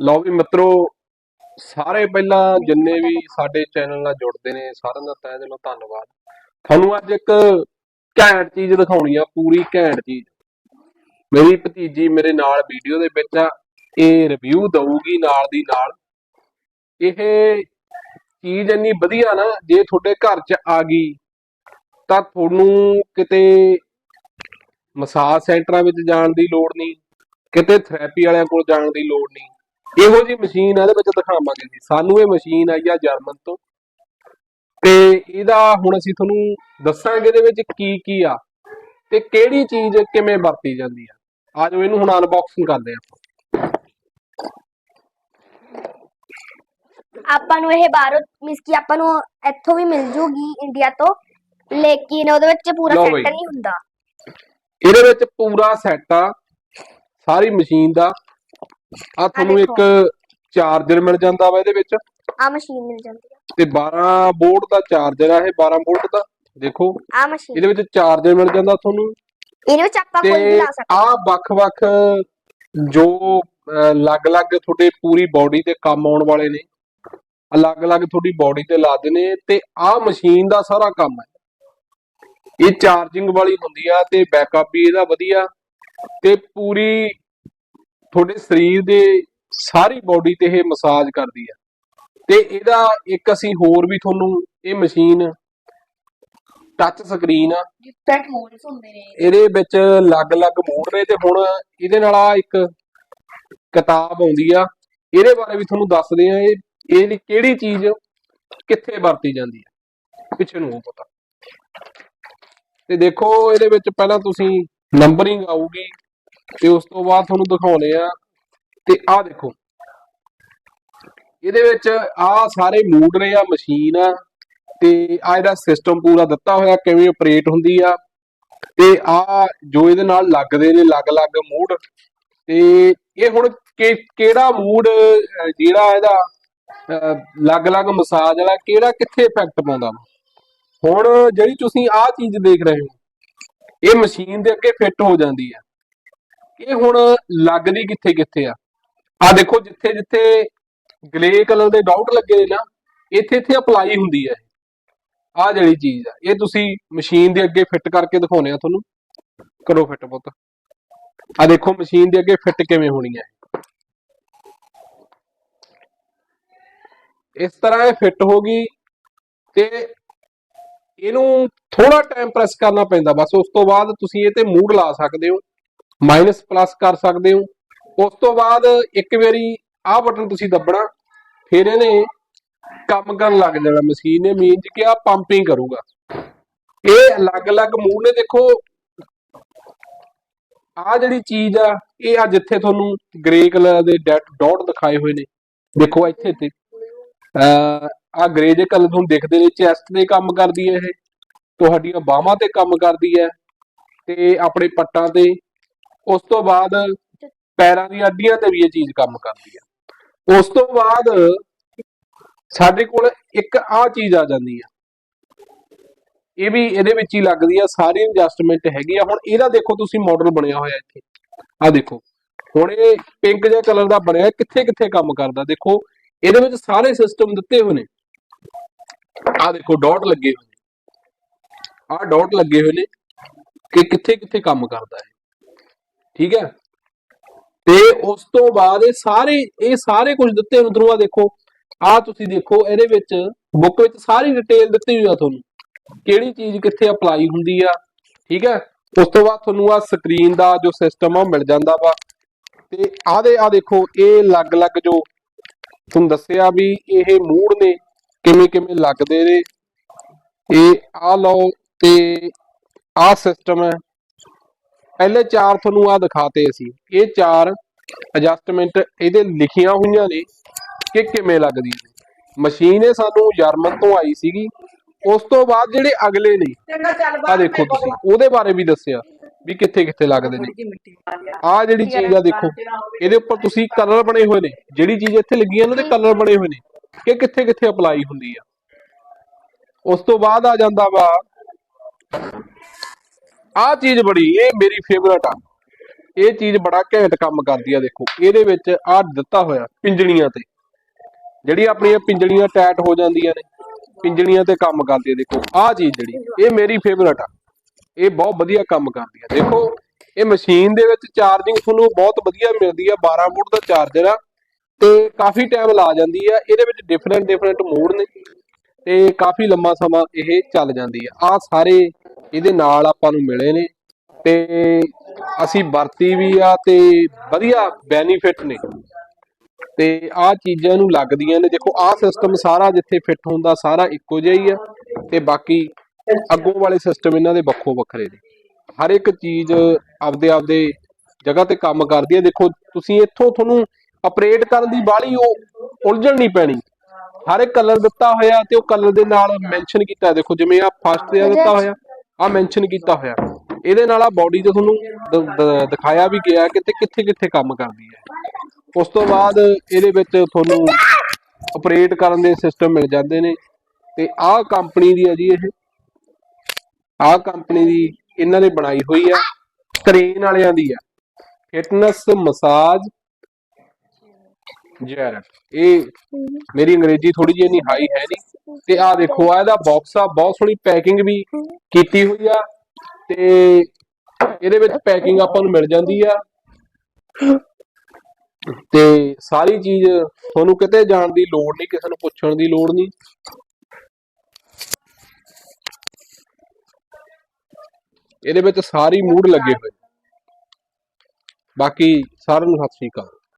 ਲਓ ਵੀ ਮਿੱਤਰੋ, ਸਾਰੇ ਪਹਿਲਾਂ ਜਿੰਨੇ ਵੀ ਸਾਡੇ ਚੈਨਲ ਨਾਲ ਜੁੜਦੇ ਨੇ, ਸਾਰਿਆਂ ਦਾ ਤਹਿ ਦਿਲੋਂ ਧੰਨਵਾਦ। ਤੁਹਾਨੂੰ ਅੱਜ ਇੱਕ ਘੈਂਟ ਚੀਜ਼ ਦਿਖਾਉਣੀ ਆ, ਪੂਰੀ ਘੈਂਟ ਚੀਜ਼। ਮੇਰੀ ਭਤੀਜੀ ਮੇਰੇ ਨਾਲ ਵੀਡੀਓ ਦੇ ਵਿੱਚ ਆ, ਇਹ ਰਿਵਿਊ ਦਊਗੀ ਨਾਲ ਦੀ ਨਾਲ। ਇਹ ਚੀਜ਼ ਇੰਨੀ ਵਧੀਆ ਨਾ, ਜੇ ਤੁਹਾਡੇ ਘਰ 'ਚ ਆ ਗਈ, ਤਾਂ ਤੁਹਾਨੂੰ ਕਿਤੇ ਮਸਾਜ ਸੈਂਟਰਾਂ ਵਿੱਚ ਜਾਣ ਦੀ ਲੋੜ ਨਹੀਂ, ਕਿਤੇ ਥੈਰੇਪੀ ਵਾਲਿਆਂ ਕੋਲ ਜਾਣ ਦੀ ਲੋੜ ਨਹੀਂ। ਇਹੋ ਜੀ ਮਸ਼ੀਨ ਆ ਇਹਦੇ ਵਿੱਚ ਦਿਖਾਵਾਂਗੇ ਜੀ। ਸਾਨੂੰ ਇਹ ਮਸ਼ੀਨ ਆਈ ਆ ਜਰਮਨ ਤੋਂ। ਤੇ ਇਹਦਾ ਹੁਣ ਅਸੀਂ ਤੁਹਾਨੂੰ ਦੱਸਾਂਗੇ ਇਹਦੇ ਵਿੱਚ ਕੀ ਕੀ ਆ ਤੇ ਕਿਹੜੀ ਚੀਜ਼ ਕਿਵੇਂ ਵਰਤੀ ਜਾਂਦੀ ਆ। ਆਜੋ ਇਹਨੂੰ ਹੁਣ ਅਨਬਾਕਸਿੰਗ ਕਰਦੇ ਆਪਾਂ ਆਪਾਂ ਨੂੰ ਇਹ ਬਾਹਰੋਂ ਮਿਸ ਕੀ ਆਪਾਂ ਨੂੰ ਇੱਥੋਂ ਵੀ ਮਿਲ ਜੂਗੀ ਇੰਡੀਆ ਤੋਂ। ਲੇਕਿਨ ਉਹਦੇ ਵਿੱਚ ਪੂਰਾ ਲਓ ਸੈੱਟ। ਨਹੀਂ ਹੁੰਦਾ। ਇਹਦੇ ਵਿੱਚ ਪੂਰਾ ਸੈੱਟ ਆ। ਸਾਰੀ ਮਸ਼ੀਨ ਦਾ। ਆ ਤੁਹਾਨੂੰ ਇੱਕ ਚਾਰਜਰ ਮਿਲ ਜਾਂਦਾ ਵਾ ਇਹਦੇ ਵਿੱਚ। ਆ ਮਸ਼ੀਨ ਮਿਲ ਜਾਂਦੀ ਆ। ਤੇ 12 ਵੋਲਟ ਦਾ ਚਾਰਜਰ ਆ ਇਹ 12 ਵੋਲਟ ਦਾ ਦੇਖੋ। ਆ ਮਸ਼ੀਨ। ਇਹਦੇ ਵਿੱਚ ਚਾਰਜਰ ਮਿਲ ਜਾਂਦਾ ਤੁਹਾਨੂੰ। ਇਹਦੇ ਵਿੱਚ ਆਪਾਂ ਕੋਈ ਵੀ ਤੇ ਲਾ ਸਕਦੇ ਆ ਵੱਖ-ਵੱਖ ਜੋ ਅਹ, ਅਲੱਗ-ਅਲੱਗ ਤੁਹਾਡੇ ਪੂਰੀ ਬਾਡੀ ਤੇ ਕੰਮ ਆਉਣ ਵਾਲੇ ਨੇ। ਅਲੱਗ-ਅਲੱਗ ਤੁਹਾਡੀ ਬਾਡੀ ਤੇ ਲਾਦੇ ਨੇ ਤੇ ਆ ਮਸ਼ੀਨ ਦਾ ਸਾਰਾ ਕੰਮ ਹੈ ਇਹ ਚਾਰਜਿੰਗ ਵਾਲੀ ਹੁੰਦੀ ਆ ਤੇ ਬੈਕਅਪ ਵੀ ਇਹਦਾ ਵਧੀਆ। ਤੇ ਪੂਰੀ ਤੁਹਾਡੇ ਸਰੀਰ ਦੇ ਸਾਰੀ ਬਾਡੀ ਤੇ ਇਹ ਮਸਾਜ ਕਰਦੀ ਆ। ਤੇ ਇਹਦਾ ਇੱਕ ਅਸੀਂ ਹੋਰ ਵੀ ਤੁਹਾਨੂੰ ਇਹ ਮਸ਼ੀਨ ਟੱਚ ਸਕਰੀਨ ਆ। ਡਿਫਰੈਂਟ ਮੋਡਸ ਹੁੰਦੇ ਨੇ। ਇਹਦੇ ਵਿੱਚ ਅਲੱਗ-ਅਲੱਗ ਮੋਡ ਨੇ ਤੇ ਹੁਣ ਇਹਦੇ ਨਾਲ ਆ ਇੱਕ ਕਿਤਾਬ ਆਉਂਦੀ ਆ। ਇਹਦੇ ਬਾਰੇ ਵੀ ਤੁਹਾਨੂੰ ਦੱਸਦੇ ਆ ਇਹ ਇਹਦੀ ਕਿਹੜੀ ਚੀਜ਼ ਕਿੱਥੇ ਵਰਤੀ ਜਾਂਦੀ ਆ। ਪਿੱਛੇ ਨੂੰ ਉਹ ਪਤਾ। ਤੇ ਦੇਖੋ ਇਹਦੇ ਵਿੱਚ ਪਹਿਲਾਂ ਤੁਸੀਂ ਨੰਬਰਿੰਗ ਆਊਗੀ। ਤੇ ਉਸ ਤੋਂ ਬਾਅਦ ਤੁਹਾਨੂੰ ਦਿਖਾਉਣੇ ਆ। ਤੇ ਆਹ ਦੇਖੋ। ਇਹਦੇ ਵਿੱਚ ਆ ਸਾਰੇ ਮੂਡ ਨੇ ਆ ਮਸ਼ੀਨ ਆ। ਤੇ ਆ ਇਹਦਾ ਸਿਸਟਮ ਪੂਰਾ ਦਿੱਤਾ ਹੋਇਆ ਕਿਵੇਂ ਆਪਰੇਟ ਹੁੰਦੀ ਆ। ਤੇ ਆ ਜੋ ਇਹਦੇ ਨਾਲ ਲੱਗਦੇ ਨੇ ਅਲੱਗ-ਅਲੱਗ ਮੂਡ। ਤੇ ਇਹ ਹੁਣ ਕਿਹੜਾ ਮੂਡ ਜਿਹੜਾ ਇਹਦਾ ਅਹ, ਅਲੱਗ-ਅਲੱਗ ਮਸਾਜ ਵਾਲਾ ਕਿਹੜਾ ਕਿੱਥੇ ਇਫੈਕਟ ਪਾਉਂਦਾ? ਵਾ ਹੁਣ ਜਿਹੜੀ ਤੁਸੀਂ ਆਹ ਚੀਜ਼ ਦੇਖ ਰਹੇ ਹੋ ਇਹ ਮਸ਼ੀਨ ਦੇ ਅੱਗੇ ਫਿੱਟ ਹੋ ਜਾਂਦੀ ਆ। ਇਹ ਹੁਣ ਲੱਗਦੀ ਕਿੱਥੇ ਕਿੱਥੇ ਆ। ਆ ਦੇਖੋ ਜਿੱਥੇ ਜਿੱਥੇ ਗਲੇ ਕਲਰ ਦੇ ਡਾਊਟ ਲੱਗੇ ਨੇ ਨਾ, ਇੱਥੇ ਇੱਥੇ ਅਪਲਾਈ ਹੁੰਦੀ ਹੈ ਆ ਜਿਹੜੀ ਚੀਜ਼ ਆ, ਇਹ ਤੁਸੀਂ ਮਸ਼ੀਨ ਦੇ ਅੱਗੇ ਫਿੱਟ ਕਰਕੇ ਦਿਖਾਉਣੇ ਆ ਤੁਹਾਨੂੰ। ਕਰੋ ਫਿੱਟ ਪੁੱਤ। ਆ ਦੇਖੋ ਮਸ਼ੀਨ ਦੇ ਅੱਗੇ ਫਿੱਟ ਕਿਵੇਂ ਹੋਣੀ ਹੈ ਇਸ ਤਰ੍ਹਾਂ ਇਹ ਫਿੱਟ ਹੋ ਗਈ ਤੇ ਇਹਨੂੰ ਥੋੜਾ ਟਾਈਮ ਪ੍ਰੈਸ ਕਰਨਾ ਪੈਂਦਾ। ਬਸ ਉਸ ਤੋਂ ਬਾਅਦ ਤੁਸੀਂ ਇਹ ਤੇ ਮੂਡ ਲਾ ਸਕਦੇ ਹੋ। ਮਾਈਨਸ ਪਲੱਸ ਕਰ ਸਕਦੇ ਹੋ। ਉਸ ਤੋਂ ਬਾਅਦ ਇੱਕ ਵਾਰੀ ਆਹ ਬਟਨ ਤੁਸੀਂ ਦੱਬਣਾ, ਫਿਰ ਇਹਨੇ ਕੰਮ ਕਰਨ ਲੱਗ ਜਾਣਾ। ਮਸ਼ੀਨ ਨੇ ਮੀਨ ਕਿ ਆ ਪੰਪਿੰਗ ਕਰੂਗਾ। ਇਹ ਅਲੱਗ-ਅਲੱਗ ਮੂਡ ਨੇ, ਦੇਖੋ। ਆ ਜਿਹੜੀ ਚੀਜ਼ ਆ, ਇਹ ਆ ਜਿੱਥੇ ਤੁਹਾਨੂੰ ਗ੍ਰੇ ਕਲਰ ਦੇ ਡਾਟ ਦਿਖਾਏ ਹੋਏ ਨੇ। ਦੇਖੋ ਇੱਥੇ ਤੇ ਆ ਗ੍ਰੇ ਦੇ ਕਲਰ ਤੁਹਾਨੂੰ ਦਿਖਦੇ ਨੇ ਚੈਸਟ ਤੇ ਕੰਮ ਕਰਦੀ ਹੈ ਇਹ। ਤੁਹਾਡੀਆਂ ਬਾਹਾਂ ਤੇ ਕੰਮ ਕਰਦੀ ਹੈ। ਤੇ ਆਪਣੇ ਪੱਟਾਂ ਤੇ ਉਸ ਤੋਂ ਬਾਅਦ ਪੈਰਾਂ ਦੀਆਂ ਅੱਡੀਆਂ ਤੇ ਵੀ ਇਹ ਚੀਜ਼ ਕੰਮ ਕਰਦੀ ਹੈ ਉਸ ਤੋਂ ਬਾਅਦ ਸਾਡੇ ਕੋਲ ਇੱਕ ਆ ਚੀਜ਼ ਆ ਜਾਂਦੀ ਆ। ਇਹ ਵੀ ਇਹਦੇ ਵਿੱਚ ਹੀ ਲੱਗਦੀ ਆ, ਸਾਰੀ ਐਡਜਸਟਮੈਂਟ ਹੈਗੀ ਆ। ਹੁਣ ਇਹਦਾ ਦੇਖੋ ਤੁਸੀਂ ਮਾਡਲ ਬਣਿਆ ਹੋਇਆ ਇੱਥੇ। ਆ ਦੇਖੋ, ਹੁਣ ਇਹ ਪਿੰਕ ਜਿਹਾ ਕਲਰ ਦਾ ਬਣਿਆ ਕਿੱਥੇ ਕਿੱਥੇ ਕੰਮ ਕਰਦਾ? ਦੇਖੋ, ਇਹਦੇ ਵਿੱਚ ਸਾਰੇ ਸਿਸਟਮ ਦਿੱਤੇ ਹੋਏ ਨੇ। ਆ ਦੇਖੋ ਡਾਟ ਲੱਗੇ ਹੋਏ ਨੇ। ਆ ਡਾਟ ਲੱਗੇ ਹੋਏ ਨੇ ਕਿ ਕਿੱਥੇ ਕਿੱਥੇ ਕੰਮ ਕਰਦਾ ਹੈ ਠੀਕ ਹੈ? ਤੇ ਉਸ ਤੋਂ ਬਾਅਦ ਇਹ ਸਾਰੇ ਇਹ ਸਾਰੇ ਕੁਝ ਦਿੱਤੇ ਹੋਏ ਤੁਹਾਨੂੰ ਆ ਦੇਖੋ। ਆ ਤੁਸੀਂ ਦੇਖੋ, ਇਹਦੇ ਵਿੱਚ ਬੁੱਕ ਵਿੱਚ ਸਾਰੀ ਡਿਟੇਲ ਦਿੱਤੀ ਹੋਈ ਆ ਤੁਹਾਨੂੰ। ਕਿਹੜੀ ਚੀਜ਼ ਕਿੱਥੇ ਅਪਲਾਈ ਹੁੰਦੀ ਆ, ਠੀਕ ਹੈ? ਉਸ ਤੋਂ ਬਾਅਦ ਤੁਹਾਨੂੰ ਆ ਸਕਰੀਨ ਦਾ ਜੋ ਸਿਸਟਮ ਆ, ਉਹ ਮਿਲ ਜਾਂਦਾ ਵਾ। ਤੇ ਆਦੇ ਆ ਦੇਖੋ, ਇਹ ਅਲੱਗ-ਅਲੱਗ ਜੋ ਤੁਹਾਨੂੰ ਦੱਸਿਆ ਵੀ ਇਹ ਮੂਡ ਨੇ ਕਿਵੇਂ ਕਿਵੇਂ ਲੱਗਦੇ ਨੇ। ਇਹ ਆ ਲਓ ਤੇ ਆ ਸਿਸਟਮ ਹੈ। ਪਹਿਲੇ ਚਾਰ ਤੁਹਾਨੂੰ ਆ ਦਿਖਾਤੇ ਅਸੀਂ ਇਹ ਚਾਰ ਐਡਜਸਟਮੈਂਟ ਇਹਦੇ ਲਿਖੀਆਂ ਹੋਈਆਂ ਨੇ ਕਿ ਕਿਵੇਂ ਲੱਗਦੀ ਨੇ ਮਸ਼ੀਨ ਇਹ ਸਾਨੂੰ ਜਰਮਨ ਤੋਂ ਆਈ ਸੀਗੀ। ਉਸ ਤੋਂ ਬਾਅਦ ਜਿਹੜੇ ਅਗਲੇ ਨੇ ਆ ਦੇਖੋ ਤੁਸੀਂ ਉਹਦੇ ਬਾਰੇ ਵੀ ਦੱਸਿਆ ਵੀ ਕਿੱਥੇ ਕਿੱਥੇ ਲੱਗਦੇ ਨੇ। ਆ ਜਿਹੜੀ ਚੀਜ਼ ਆ ਦੇਖੋ ਇਹਦੇ ਉੱਪਰ ਤੁਸੀਂ ਕਲਰ ਬਣੇ ਹੋਏ ਨੇ। ਜਿਹੜੀ ਚੀਜ਼ ਇੱਥੇ ਲੱਗੀ ਹੈ ਇਹਨਾਂ ਦੇ ਕਲਰ ਬਣੇ ਹੋਏ ਨੇ। ਕਿ ਕਿੱਥੇ ਕਿੱਥੇ ਅਪਲਾਈ ਹੁੰਦੀ ਆ। ਉਸ ਤੋਂ ਬਾਅਦ ਆ ਜਾਂਦਾ ਵਾ ਆਹ ਚੀਜ਼ ਬੜੀ, ਇਹ ਮੇਰੀ ਫੇਵਰਟ ਆ। ਇਹ ਚੀਜ਼ ਬੜਾ ਘੈਂਟ ਕੰਮ ਕਰਦੀ ਆ, ਦੇਖੋ। ਇਹਦੇ ਵਿੱਚ ਆ ਦਿੱਤਾ ਹੋਇਆ, ਪਿੰਜਣੀਆਂ ਤੇ। ਜਿਹੜੀ ਆਪਣੀਆਂ ਪਿੰਜਣੀਆਂ ਟੈਟ ਹੋ ਜਾਂਦੀਆਂ ਨੇ, ਪਿੰਜਣੀਆਂ ਤੇ ਕੰਮ ਕਰਦੀ ਆ, ਦੇਖੋ। ਆਹ ਚੀਜ਼ ਜਿਹੜੀ, ਇਹ ਮੇਰੀ ਫੇਵਰਟ ਆ। ਇਹ ਬਹੁਤ ਵਧੀਆ ਕੰਮ ਕਰਦੀ ਆ। ਦੇਖੋ, ਇਹ ਮਸ਼ੀਨ ਦੇ ਵਿੱਚ ਚਾਰਜਿੰਗ ਤੁਹਾਨੂੰ ਬਹੁਤ ਵਧੀਆ ਮਿਲਦੀ ਆ 12 ਵੋਲਟ ਦਾ ਚਾਰਜਰ ਆ, ਤੇ ਕਾਫੀ ਟਾਈਮ ਲਾ ਜਾਂਦੀ ਆ। ਇਹਦੇ ਵਿੱਚ ਡਿਫਰੈਂਟ ਡਿਫਰੈਂਟ ਮੋਡ ਨੇ, ਤੇ ਕਾਫੀ ਲੰਮਾ ਸਮਾਂ ਇਹ ਚੱਲ ਜਾਂਦੀ ਆ। ਆ ਸਾਰੇ ਇਹਦੇ ਨਾਲ ਆਪਾਂ ਨੂੰ ਮਿਲੇ ਨੇ ਤੇ ਅਸੀਂ ਵਰਤੀ ਵੀ ਆ ਤੇ ਵਧੀਆ ਬੈਨੀਫਿਟ ਨੇ। ਤੇ ਆ ਚੀਜ਼ਾਂ ਨੂੰ ਲੱਗਦੀਆਂ ਨੇ। ਦੇਖੋ ਆ ਸਿਸਟਮ ਸਾਰਾ ਜਿੱਥੇ ਫਿੱਟ ਹੁੰਦਾ ਸਾਰਾ ਇੱਕੋ ਜਿਹਾ ਹੀ ਆ ਤੇ ਬਾਕੀ ਅੱਗੋਂ ਵਾਲੇ ਸਿਸਟਮ ਇਹਨਾਂ ਦੇ ਵੱਖੋ ਵੱਖਰੇ ਨੇ। ਹਰ ਇੱਕ ਚੀਜ਼ ਆਪਦੇ ਆਪਦੇ ਜਗ੍ਹਾ ਤੇ ਕੰਮ ਕਰਦੀ ਹੈ ਦੇਖੋ ਤੁਸੀਂ ਇੱਥੋਂ ਤੁਹਾਨੂੰ ਆਪਰੇਟ ਕਰਨ ਦੀ ਬਾਹਲੀ ਉਹ ਉਲਝਣ ਨਹੀਂ ਪੈਣੀ। ਹਰ ਇੱਕ ਕਲਰ ਦਿੱਤਾ ਹੋਇਆ ਤੇ ਉਹ ਕਲਰ ਦੇ ਨਾਲ ਮੈਂਸ਼ਨ ਕੀਤਾ। ਦੇਖੋ ਜਿਵੇਂ ਆ ਫਸਟ ਤੇ ਦਿੱਤਾ ਹੋਇਆ। ਆ ਮੈਂਸ਼ਨ ਕੀਤਾ ਹੋਇਆ। ਇਹਦੇ ਨਾਲ ਆ ਬਾਡੀ ਤੇ ਤੁਹਾਨੂੰ ਦਿਖਾਇਆ ਵੀ ਗਿਆ ਕਿ ਤੇ ਕਿੱਥੇ ਕਿੱਥੇ ਕੰਮ ਕਰਦੀ ਹੈ। ਉਸ ਤੋਂ ਬਾਅਦ ਇਹਦੇ ਵਿੱਚ ਤੁਹਾਨੂੰ ਆਪਰੇਟ ਕਰਨ ਦੇ ਸਿਸਟਮ ਮਿਲ ਜਾਂਦੇ ਨੇ। ਤੇ ਆਹ ਕੰਪਨੀ ਦੀ ਹੈ ਜੀ ਇਹ। ਆਹ ਕੰਪਨੀ ਦੀ ਇਹਨਾਂ ਨੇ ਬਣਾਈ ਹੋਈ ਆ ਕਰੇਨ ਵਾਲਿਆਂ ਦੀ ਆ ਫਿਟਨੈਸ ਮਸਾਜ ਜੈਰਟ ਇਹ ਮੇਰੀ ਅੰਗਰੇਜ਼ੀ ਥੋੜੀ ਜਿਹੀ ਇੰਨੀ ਹਾਈ ਹੈ ਨਹੀਂ। ਤੇ ਆਹ ਦੇਖੋ ਆ ਇਹਦਾ ਬਾਕਸ ਆ, ਬਹੁਤ ਸੋਹਣੀ ਪੈਕਿੰਗ ਵੀ ਕੀਤੀ ਹੋਈ ਆ ਤੇ ਇਹਦੇ ਵਿੱਚ ਪੈਕਿੰਗ ਆਪਾਂ ਨੂੰ ਮਿਲ ਜਾਂਦੀ ਆ। ਤੇ ਸਾਰੀ ਚੀਜ਼ ਤੁਹਾਨੂੰ ਕਿਤੇ ਜਾਣ ਦੀ ਲੋੜ ਨਹੀਂ, ਕਿਸੇ ਨੂੰ ਪੁੱਛਣ ਦੀ ਲੋੜ ਨਹੀਂ। ਇਹਦੇ ਵਿੱਚ ਸਾਰੀ ਮੂਡ ਲੱਗੇ ਹੋਏ। ਬਾਕੀ ਸਾਰਿਆਂ ਨੂੰ ਸਤਿ ਸ੍ਰੀ ਅਕਾਲ।